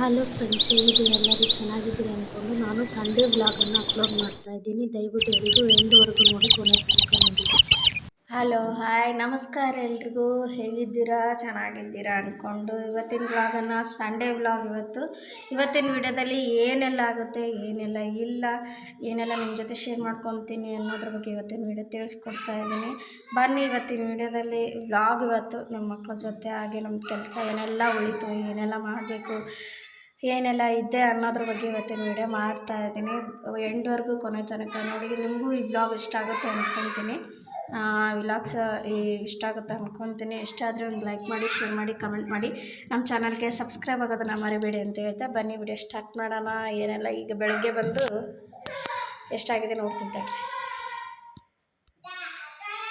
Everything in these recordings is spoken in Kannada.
ಹಲೋ ಫ್ರೆಂಡ್ಸ್ ಹೇಗಿದ್ದೀರಿ ಎಲ್ಲರೂ ಚೆನ್ನಾಗಿದ್ದೀರಿ ಅಂದ್ಕೊಂಡು ನಾನು ಸಂಡೇ ವ್ಲಾಗನ್ನು ಅಪ್ಲೋಡ್ ಮಾಡ್ತಾ ಇದ್ದೀನಿ. ದಯವಿಟ್ಟು ಎಲ್ಲರೂ ಎಂಡ್ವರೆಗೂ ನೋಡಿ ಕೊನೆ ತನಕ ನೋಡಿ. ಹಲೋ ಹಾಯ್ ನಮಸ್ಕಾರ ಎಲ್ರಿಗೂ. ಹೇಗಿದ್ದೀರಾ? ಚೆನ್ನಾಗಿದ್ದೀರಾ ಅಂದ್ಕೊಂಡು ಇವತ್ತಿನ ವ್ಲಾಗನ್ನು ಸಂಡೇ ವ್ಲಾಗ್ ಇವತ್ತು. ಇವತ್ತಿನ ವಿಡಿಯೋದಲ್ಲಿ ಏನೆಲ್ಲ ಆಗುತ್ತೆ, ಏನೆಲ್ಲ ಇಲ್ಲ, ಏನೆಲ್ಲ ನಿಮ್ಮ ಜೊತೆ ಶೇರ್ ಮಾಡ್ಕೊತೀನಿ ಅನ್ನೋದ್ರ ಬಗ್ಗೆ ಇವತ್ತಿನ ವಿಡಿಯೋ ತಿಳಿಸ್ಕೊಡ್ತಾ ಇದ್ದೀನಿ. ಬನ್ನಿ ಇವತ್ತಿನ ವಿಡಿಯೋದಲ್ಲಿ. ವ್ಲಾಗ್ ಇವತ್ತು ನಮ್ಮ ಮಕ್ಕಳ ಜೊತೆ ಹಾಗೆ ನಮ್ಮ ಕೆಲಸ ಏನೆಲ್ಲ ಉಳಿತು, ಏನೆಲ್ಲ ಮಾಡಬೇಕು ಏನೆಲ್ಲ ಇದೆ ಅನ್ನೋದ್ರ ಬಗ್ಗೆ ಇವತ್ತಿನ ವೀಡಿಯೋ ಮಾಡ್ತಾ ಇದ್ದೀನಿ. ಎಂಡ್ವರೆಗೂ ಕೊನೆ ತನಕ ನೋಡಿ, ನಿಮಗೂ ಈ ಬ್ಲಾಗ್ ಇಷ್ಟ ಆಗುತ್ತೆ ಅಂದ್ಕೊತೀನಿ ವಿಲಾಗ್ಸ್ ಇಷ್ಟ ಆಗುತ್ತೆ ಅಂದ್ಕೊತೀನಿ ಇಷ್ಟ ಆದರೆ ಒಂದು ಲೈಕ್ ಮಾಡಿ ಶೇರ್ ಮಾಡಿ ಕಮೆಂಟ್ ಮಾಡಿ. ನಮ್ಮ ಚಾನಲ್ಗೆ ಸಬ್ಸ್ಕ್ರೈಬ್ ಆಗೋದನ್ನು ಮರಿಬೇಡಿ ಅಂತ ಹೇಳ್ತಾ ಬನ್ನಿ. ವಿಡಿಯೋ ಸ್ಟಾರ್ಟ್ ಮಾಡೋಣ. ಏನೆಲ್ಲ ಈಗ ಬೆಳಗ್ಗೆ ಬಂದು ಎಷ್ಟಾಗಿದೆ ನೋಡ್ತೀನಿ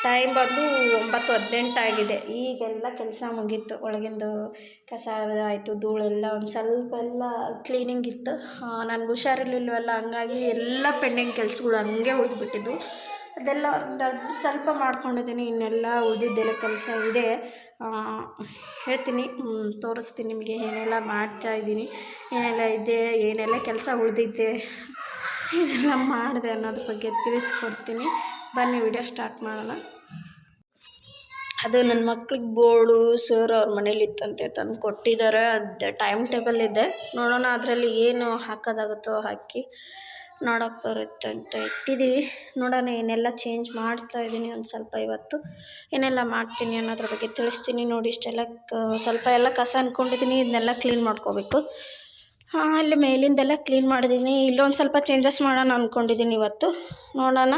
ಟೈಮ್ ಬಂದು ಒಂಬತ್ತು ಹದಿನೆಂಟು ಆಗಿದೆ. ಈಗೆಲ್ಲ ಕೆಲಸ ಮುಗೀತು. ಒಳಗಿಂದು ಕಸ ಆಯಿತು ಧೂಳೆಲ್ಲ ಒಂದು ಸ್ವಲ್ಪ ಎಲ್ಲ ಕ್ಲೀನಿಂಗ್ ಇತ್ತು. ನನಗೆ ಹುಷಾರಿರ್ಲಿಲ್ವಲ್ಲ, ಹಂಗಾಗಿ ಎಲ್ಲ ಪೆಂಡಿಂಗ್ ಕೆಲಸಗಳು ಹಂಗೆ ಉಳಿದ್ಬಿಟ್ಟಿದ್ದು. ಅದೆಲ್ಲ ಒಂದು ಸ್ವಲ್ಪ ಮಾಡ್ಕೊಂಡಿದ್ದೀನಿ ಇನ್ನೆಲ್ಲ ಉಳಿದಿದ್ದೆಲ್ಲ ಕೆಲಸ ಇದೆ. ಹೇಳ್ತೀನಿ ತೋರಿಸ್ತೀನಿ ನಿಮಗೆ ಏನೆಲ್ಲ ಮಾಡ್ತಾಯಿದ್ದೀನಿ ಏನೆಲ್ಲ ಇದೆ, ಏನೆಲ್ಲ ಕೆಲಸ ಉಳಿದಿದ್ದೆ, ಏನೆಲ್ಲ ಮಾಡಿದೆ ಅನ್ನೋದ್ರ ಬಗ್ಗೆ ತಿಳಿಸ್ಕೊಡ್ತೀನಿ. ಬನ್ನಿ ವಿಡಿಯೋ ಸ್ಟಾರ್ಟ್ ಮಾಡೋಣ. ಅದು ನನ್ನ ಮಕ್ಳಿಗೆ ಬೋರ್ಡು ಸರ್ ಅವ್ರ ಮನೇಲಿ ಇತ್ತಂತೆ ತಂದು ಕೊಟ್ಟಿದ್ದಾರೆ ಅದು ಟೈಮ್ ಟೇಬಲ್ ಇದೆ. ನೋಡೋಣ ಅದರಲ್ಲಿ ಏನು ಹಾಕೋದಾಗುತ್ತೋ ಹಾಕಿ ನೋಡೋಕೆ ಬರುತ್ತೆ ಅಂತ ಇಟ್ಟಿದ್ದೀವಿ ನೋಡೋಣ ಏನೆಲ್ಲ ಚೇಂಜ್ ಮಾಡ್ತಾ ಇದ್ದೀನಿ ಒಂದು ಸ್ವಲ್ಪ ಇವತ್ತು. ಏನೆಲ್ಲ ಮಾಡ್ತೀನಿ ಅನ್ನೋದ್ರ ಬಗ್ಗೆ ತಿಳಿಸ್ತೀನಿ ನೋಡಿ ಇಷ್ಟೆಲ್ಲ ಸ್ವಲ್ಪ ಎಲ್ಲ ಕಸ ಅಂದ್ಕೊಂಡಿದ್ದೀನಿ ಇದನ್ನೆಲ್ಲ ಕ್ಲೀನ್ ಮಾಡ್ಕೋಬೇಕು. ಹಾಂ, ಅಲ್ಲಿ ಮೇಲಿಂದೆಲ್ಲ ಕ್ಲೀನ್ ಮಾಡಿದ್ದೀನಿ ಇಲ್ಲೊಂದು ಸ್ವಲ್ಪ ಚೇಂಜಸ್ ಮಾಡೋಣ ಅಂದ್ಕೊಂಡಿದ್ದೀನಿ ಇವತ್ತು. ನೋಡೋಣ.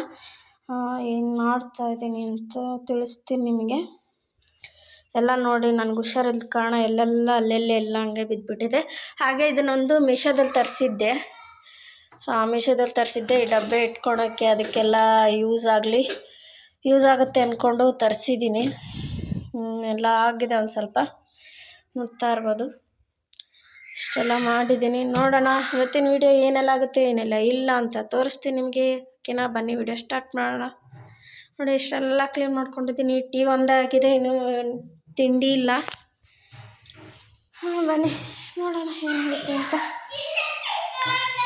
ಏನು ಮಾಡ್ತಾ ಇದ್ದೀನಿ ಅಂತ ತಿಳಿಸ್ತೀನಿ ನಿಮಗೆ. ಎಲ್ಲ ನೋಡಿ ನನಗೆ ಹುಷಾರಿಲ್ದ ಕಾರಣ ಎಲ್ಲೆಲ್ಲ ಅಲ್ಲೆಲ್ಲಿ ಎಲ್ಲ ಹಂಗೆ ಬಿದ್ದುಬಿಟ್ಟಿದೆ ಹಾಗೆ ಇದನ್ನೊಂದು ಮೀಶೋದಲ್ಲಿ ತರಿಸಿದ್ದೆ. ಮೀಶೋದಲ್ಲಿ ತರಿಸಿದ್ದೆ. ಈ ಡಬ್ಬೆ ಇಟ್ಕೊಳೋಕ್ಕೆ ಅದಕ್ಕೆಲ್ಲ ಯೂಸ್ ಆಗಲಿ, ಯೂಸ್ ಆಗುತ್ತೆ ಅಂದ್ಕೊಂಡು ತರಿಸಿದ್ದೀನಿ. ಎಲ್ಲ ಆಗಿದೆ ಒಂದು ಸ್ವಲ್ಪ. ನೋಡ್ತಾ ಇರ್ಬೋದು. ಇಷ್ಟೆಲ್ಲ ಮಾಡಿದ್ದೀನಿ. ನೋಡೋಣ, ಇವತ್ತಿನ ವಿಡಿಯೋ ಏನೆಲ್ಲ ಆಗುತ್ತೆ, ಏನೆಲ್ಲ ಇಲ್ಲ ಅಂತ ತೋರಿಸ್ತೀನಿ ನಿಮಗೆ. ಓಕೆನಾ ಬನ್ನಿ ವಿಡಿಯೋ ಸ್ಟಾರ್ಟ್ ಮಾಡೋಣ. ನೋಡಿ, ಇಷ್ಟೆಲ್ಲ ಕ್ಲೀನ್ ಮಾಡ್ಕೊಂಡಿದ್ದೀನಿ. ಟೀ ಆಗಿದೆ, ಇನ್ನು ತಿಂಡಿ ಇಲ್ಲ. ಹಾಂ, ಬನ್ನಿ, ನೋಡೋಣ ಏನಾಗುತ್ತೆ ಅಂತ.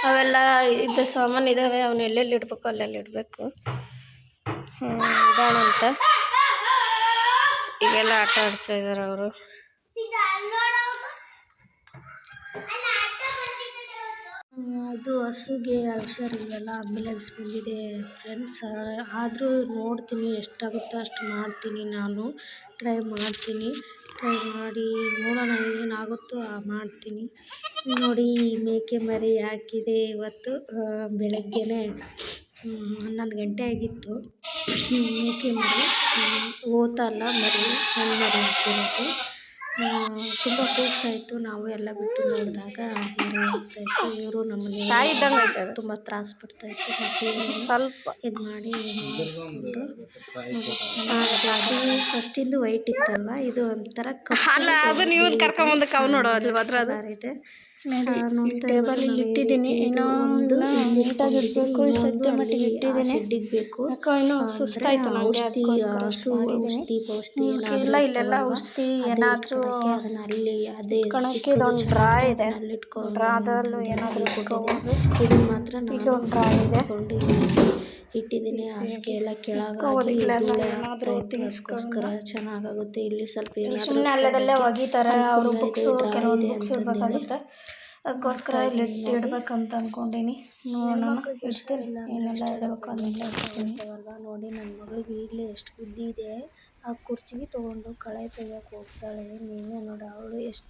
ಅವೆಲ್ಲ, ಇದು ಸಾಮಾನು ಇದ್ದಾವೆ ಅವನ್ನ ಎಲ್ಲೆಲ್ಲಿ ಇಡಬೇಕು, ಅಲ್ಲೆಲ್ಲಿ ಇಡಬೇಕು. ಇಡೋಣ ಅಂತ. ಈಗೆಲ್ಲ ಆಟ ಆಡ್ತಾ ಇದ್ದಾರೆ ಅವರು. ಹಸುಗೆ ಹುಷಾರಿಲ್ವಲ್ಲ ಆಂಬ್ಯುಲೆನ್ಸ್ ಬಂದಿದೆ ಫ್ರೆಂಡ್ಸ್ ಆದರೂ ನೋಡ್ತೀನಿ ಎಷ್ಟಾಗುತ್ತೋ ಅಷ್ಟು ಮಾಡ್ತೀನಿ ನಾನು. ಟ್ರೈ ಮಾಡ್ತೀನಿ. ಟ್ರೈ ಮಾಡಿ ನೋಡೋಣ ಏನಾಗುತ್ತೋ ಮಾಡ್ತೀನಿ. ನೋಡಿ, ಮೇಕೆ ಮರಿ ಹಾಕಿದೆ ಇವತ್ತು ಬೆಳಗ್ಗೆನೇ. ಹನ್ನೊಂದು ಗಂಟೆ ಆಗಿತ್ತು. ಮೇಕೆ ಮರಿ ಓತಲ್ಲ ಮರಿ ಮರಿ ಹಾಕಿರೋದು. ತುಂಬ ಖುಷಿ ಇತ್ತು. ನಾವು ಎಲ್ಲ ಬಿಟ್ಟು ನೋಡಿದಾಗ ಇವರು ಇತ್ತು ಇವರು ನಮ್ಮನೆ ತುಂಬ ತ್ರಾಸು ಪಡ್ತಾ ಇತ್ತು. ಮತ್ತು ಸ್ವಲ್ಪ. ಇದು ಮಾಡಿ ಮಾಡಿಸ್ಕೊಂಡು ಅದು ಫಸ್ಟಿಂದು ವೈಟ್ ಇತ್ತಲ್ವ? ಇದು ಒಂಥರ ಅದು ನೀವು ಕರ್ಕೊಂಬಂದಕ್ಕೆ ಅವು ನೋಡೋ ಅಲ್ಲಿ ಇದೆ ಟೇಬಲ್ ಇಟ್ಟಿದ್ದೀನಿ. ಏನೋ ಒಂದು ನೀಟಾಗಿ ಇಡಬೇಕು ಸದ್ಯ ಮಟ್ಟಿಗೆ ಇಟ್ಟಿದ್ದೀನಿ. ಬೇಕು ಏನೋ ಸುಸ್ತಾಯ್ತು ನನಗೆ ಔಷಧಿ ಹಸು ಔಷಧಿ ಪೌಷಧಿ ಇಲ್ಲ ಇಲ್ಲೆಲ್ಲ ಔಷಧಿ ಏನಾದರೂ ಅಲ್ಲಿ ಅದೇ ಕಣಕ್ಕೆ ಇದೊಂದು ಡ್ರಾ ಇದೆ. ಅಲ್ಲಿ ಇಟ್ಕೊಂಡ್ರೆ ಡ್ರಾದಲ್ಲೂ ಏನಾದರೂ ಇಟ್ಕೋಬೋದು. ಇದು ಮಾತ್ರ ಇಲ್ಲಿ ಒಂದು ಡ್ರಾ ಇದೆ. ಇಟ್ಟಿದ್ದೀನಿ. ಹಾಸಿಗೆ ಎಲ್ಲ ಕೆಳಗಾಗಿ ಅದಕ್ಕೋಸ್ಕರ ಚೆನ್ನಾಗಾಗುತ್ತೆ. ಇಲ್ಲಿ ಸ್ವಲ್ಪ ಸುಮ್ಮನೆ ಅಲ್ಲದಲ್ಲೇ ಒಗಿತಾರೆ. ಅವರು ಬುಕ್ಸು ಕೆಲವೊಂದು ಬುಕ್ಸ್ ಇಡಬೇಕಾಗುತ್ತೆ ಅದಕ್ಕೋಸ್ಕರ ಇಲ್ಲಿ ಇಡ್ಬೇಕಂತ ಅಂದ್ಕೊಂಡೀನಿ ನೋಡೋಣ. ಇಡ್ತೀನಿ. ಏನೆಲ್ಲ ಇಡಬೇಕು ಅದನ್ನೆಲ್ಲ ಇಡ್ತೀನಿ ನೋಡಿ ನನ್ನ ಮಗಳಿಗೆ ಈಗಲೇ ಎಷ್ಟು ಬುದ್ಧಿ ಇದೆ. ಆ ಕುರ್ಚಿಗೆ ತೊಗೊಂಡು ಕಳೆ ತೆಗಿಯೋಕೆ ಹೋಗ್ತಾಳೆ. ನೀವೇ ನೋಡಿ ಅವಳು ಎಷ್ಟು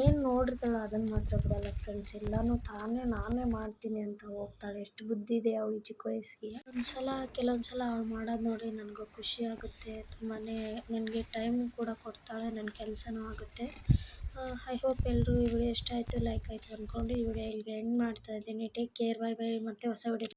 ಏನು ನೋಡಿರ್ತಾಳೆ ಅದನ್ನು ಮಾತ್ರ ಬಿಡೋಲ್ಲ ಫ್ರೆಂಡ್ಸ್ ಎಲ್ಲನೂ ತಾನೇ ನಾನೇ ಮಾಡ್ತೀನಿ ಅಂತ ಹೋಗ್ತಾಳೆ. ಎಷ್ಟು ಬುದ್ಧಿ ಇದೆ ಅವಳಿಗೆ ಚಿಕ್ಕ ವಯಸ್ಸಿಗೆ. ಒಂದ್ಸಲ ಕೆಲವೊಂದು ಸಲ ಅವಳು ಮಾಡೋದು ನೋಡಿ ನನಗೂ ಖುಷಿ ಆಗುತ್ತೆ. ತುಂಬಾ ನನಗೆ ಟೈಮ್ ಕೂಡ ಕೊಡ್ತಾಳೆ ನನ್ನ ಕೆಲಸನೂ ಆಗುತ್ತೆ. ಐ ಹೋಪ್ ಎಲ್ಲರೂ ಈ ಆಯಿತು. ಲೈಕ್ ಆಯಿತು ಅಂದ್ಕೊಂಡು ಈ ವಿಡಿಯೋ ಇಲ್ಲಿಗೆ ಎಂಡ್ ಮಾಡ್ತಾ ಇದ್ದೀನಿ. ಟೇಕ್ ಕೇರ್ ಬೈ ಬೈ ಮತ್ತೆ ಹೊಸ ವಿಡಿಯೋ